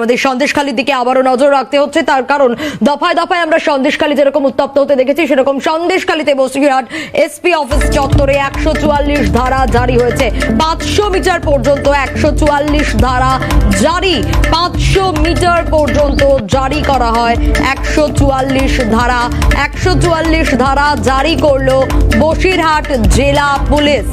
আমাদের সন্দেশখালীর দিকে আবারও নজর রাখতে হচ্ছে। তার কারণ দফায় দফায় আমরা সন্দেশখালী যেরকম উত্তপ্ত হতে দেখেছি, সেরকম সন্দেশখালীতে বসিরহাট এসপি অফিস চত্বরে একশো চুয়াল্লিশ ধারা জারি হয়েছে। পাঁচশো মিটার পর্যন্ত একশো চুয়াল্লিশ ধারা জারি। পাঁচশো মিটার পর্যন্ত জারি করা হয়। একশো চুয়াল্লিশ ধারা, একশো চুয়াল্লিশ ধারা জারি করল বসিরহাট জেলা পুলিশ।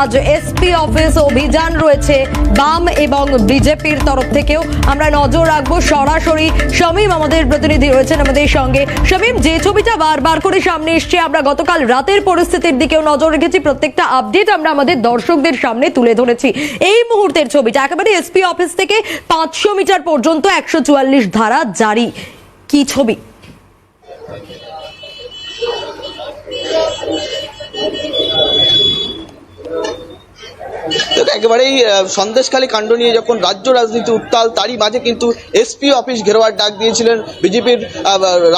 আজ এসপি অফিস অভিযান রয়েছে বাম এবং বিজেপির তরফ থেকেও। আমরা নজর রাখব সরাসরি। শামীম আমাদের প্রতিনিধি রয়েছেন আমাদের সঙ্গে। শামীম, যে ছবিটা বারবার করে সামনে এসছে, আমরা গতকাল রাতের পরিস্থিতির দিকেও নজর রেখেছি। প্রত্যেকটা আপডেট আমরা আমাদের দর্শকদের সামনে তুলে ধরেছি। এই মুহূর্তের ছবিটা একেবারে এসপি অফিস থেকে পাঁচশো মিটার পর্যন্ত একশো চুয়াল্লিশ ধারা জারি। কি ছবি? একেবারেই সন্দেশখালী কাণ্ড নিয়ে যখন রাজ্য রাজনীতি উত্তাল, তারই মাঝে কিন্তু এসপি অফিস ঘেরোয়ার ডাক দিয়েছিলেন বিজেপির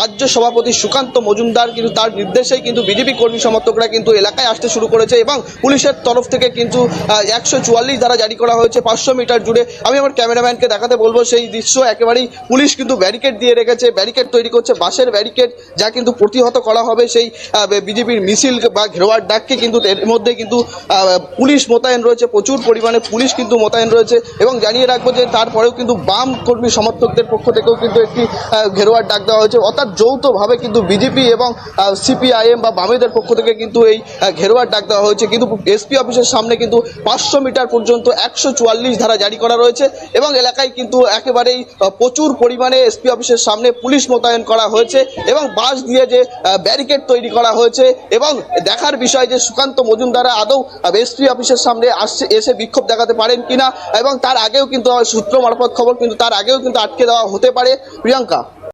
রাজ্য সভাপতি সুকান্ত মজুমদার। কিন্তু তার নির্দেশেই কিন্তু বিজেপি কর্মী সমর্থকরা কিন্তু এলাকায় আসতে শুরু করেছে এবং পুলিশের তরফ থেকে কিন্তু একশো চুয়াল্লিশ ধারা জারি করা হয়েছে পাঁচশো মিটার জুড়ে। আমি আমার ক্যামেরাম্যানকে দেখাতে বলব, সেই দৃশ্য একেবারেই পুলিশ কিন্তু ব্যারিকেড দিয়ে রেখেছে, ব্যারিকেড তৈরি করছে, বাঁশের ব্যারিকেড যা কিন্তু প্রতিহত করা হবে সেই বিজেপির মিছিল বা ঘেরোয়ার ডাককে কিন্তু এর মধ্যে কিন্তু পুলিশ মোতায়েন রয়েছে প্রচুর পরিমাণে পুলিশ কিন্তু মোতায়েন রয়েছে এবং জানিয়ে রাখব যে তারপরেও কিন্তু বাম কর্মী সমর্থকদের পক্ষ থেকেও কিন্তু একটি ঘেরোয়ার ডাক দেওয়া হয়েছে। অর্থাৎ যৌথভাবে কিন্তু বিজেপি এবং সিপিআইএম বা বামেদের পক্ষ থেকে কিন্তু এই ঘেরোয়ার ডাক দেওয়া হয়েছে। কিন্তু এসপি অফিসের সামনে কিন্তু পাঁচশো মিটার পর্যন্ত একশো চুয়াল্লিশ ধারা জারি করা রয়েছে এবং এলাকায় কিন্তু একেবারেই প্রচুর পরিমাণে এসপি অফিসের সামনে পুলিশ মোতায়েন করা হয়েছে এবং বাঁশ দিয়ে যে ব্যারিকেড তৈরি করা হয়েছে এবং দেখার বিষয় যে সুকান্ত মজুমদারা আদৌ এসপি অফিসের সামনে আসছে, এসে বিক্ষোভ দেখাতে পারেন কিনা এবং তার আগেও কিন্তু সূত্র মারফত খবর কিন্তু তার আগেও কিন্তু আটকে দেওয়া হতে পারে। প্রিয়াঙ্কা?